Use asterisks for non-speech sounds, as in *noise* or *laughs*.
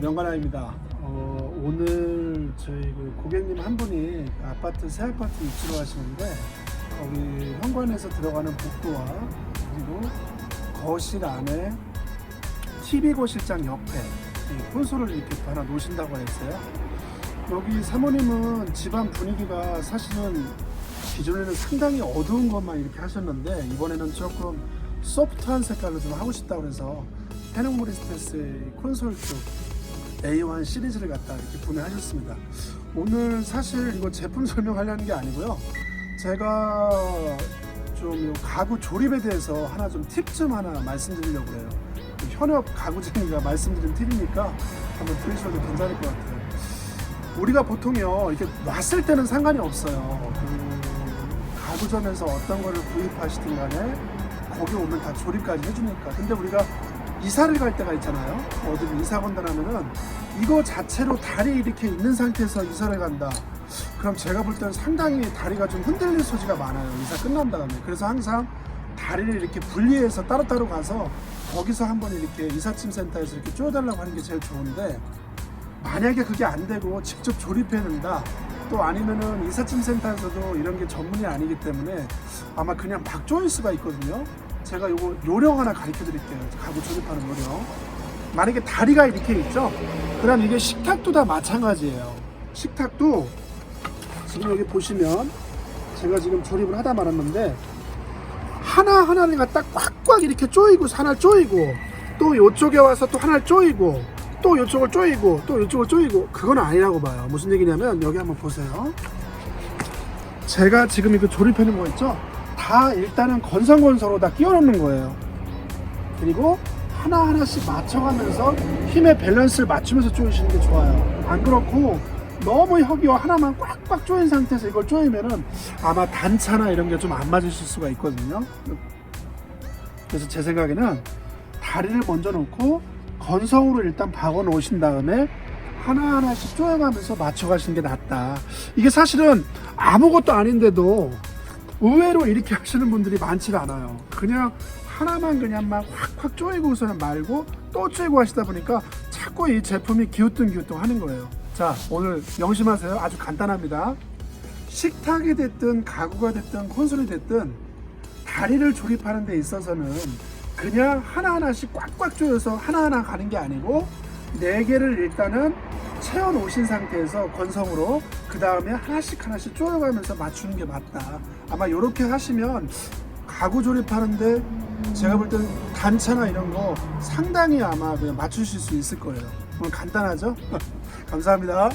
명관아입니다. 어, 오늘 저희 그 고객님 한 분이 아파트 새 아파트 입주를 하시는데 거기 현관에서 들어가는 복도와 그리고 거실 안에 TV 거실장 옆에 이 콘솔을 이렇게 하나 놓으신다고 했어요. 여기 사모님은 집안 분위기가 사실은 기존에는 상당히 어두운 것만 이렇게 하셨는데 이번에는 조금 소프트한 색깔로 좀 하고 싶다고 해서 페녹모리스테스의 콘솔 쪽 A1 시리즈를 갖다 이렇게 구매하셨습니다. 오늘 사실 이거 제품 설명하려는 게 아니고요. 제가 좀요 가구 조립에 대해서 하나 좀 팁 좀 하나 말씀드리려고 해요. 그 현업 가구쟁이가 말씀드린 팁이니까 한번 들으셔도 괜찮을 것 같아요. 우리가 보통요 이렇게 놨을 때는 상관이 없어요. 그 가구점에서 어떤 거를 구입하시든 간에 거기 오면 다 조립까지 해주니까. 근데 우리가 이사를 갈 때가 있잖아요. 어디 이사 간다면은 이거 자체로 다리 이렇게 있는 상태에서 이사를 간다. 그럼 제가 볼 때는 상당히 다리가 좀 흔들릴 소지가 많아요. 이사 끝난 다음에. 그래서 항상 다리를 이렇게 분리해서 따로따로 가서 거기서 한번 이렇게 이삿짐 센터에서 이렇게 쪼여달라고 하는 게 제일 좋은데 만약에 그게 안 되고 직접 조립해야 된다. 또 아니면은 이삿짐 센터에서도 이런 게 전문이 아니기 때문에 아마 그냥 막 조일 수가 있거든요. 제가 요거 요령 하나 가르쳐 드릴게요. 가구 조립하는 요령. 만약에 다리가 이렇게 있죠? 그럼 이게 식탁도 다 마찬가지예요. 식탁도 지금 여기 보시면 제가 지금 조립을 하다 말았는데 하나 하나를 갖다 꽉꽉 이렇게 조이고 하나를 조이고 또 요쪽에 와서 또 하나를 조이고 또 요쪽을 조이고 또 요쪽을 조이고 그건 아니라고 봐요 무슨 얘기냐면 여기 한번 보세요 제가 지금 이거 조립해 놓은 거 있죠 다 일단은 건성건성으로 다 끼워 넣는 거예요. 그리고 하나하나씩 맞춰가면서 힘의 밸런스를 맞추면서 조이시는 게 좋아요. 안 그렇고 너무 여기와 하나만 꽉꽉 조인 상태에서 이걸 조이면은 아마 단차나 이런 게 좀 안 맞으실 수가 있거든요. 그래서 제 생각에는 다리를 먼저 놓고 건성으로 일단 박아 놓으신 다음에 하나하나씩 조여가면서 맞춰 가시는 게 낫다. 이게 사실은 아무것도 아닌데도 의외로 이렇게 하시는 분들이 많지가 않아요. 그냥 하나만 그냥 막 확확 조이고서는 말고 또 조이고 하시다 보니까 자꾸 이 제품이 기우뚱기우뚱 하는 거예요. 자, 오늘 명심하세요. 아주 간단합니다. 식탁이 됐든 가구가 됐든 콘솔이 됐든 다리를 조립하는 데 있어서는 그냥 하나하나씩 꽉꽉 조여서 하나하나 가는 게 아니고 네 개를 일단은 채워 놓으신 상태에서 건성으로 그 다음에 하나씩 하나씩 조여가면서 맞추는 게 맞다. 아마 이렇게 하시면 가구 조립하는데 제가 볼 때는 단차나 이런 거 상당히 아마 그냥 맞추실 수 있을 거예요. 오늘 간단하죠? *laughs* 감사합니다.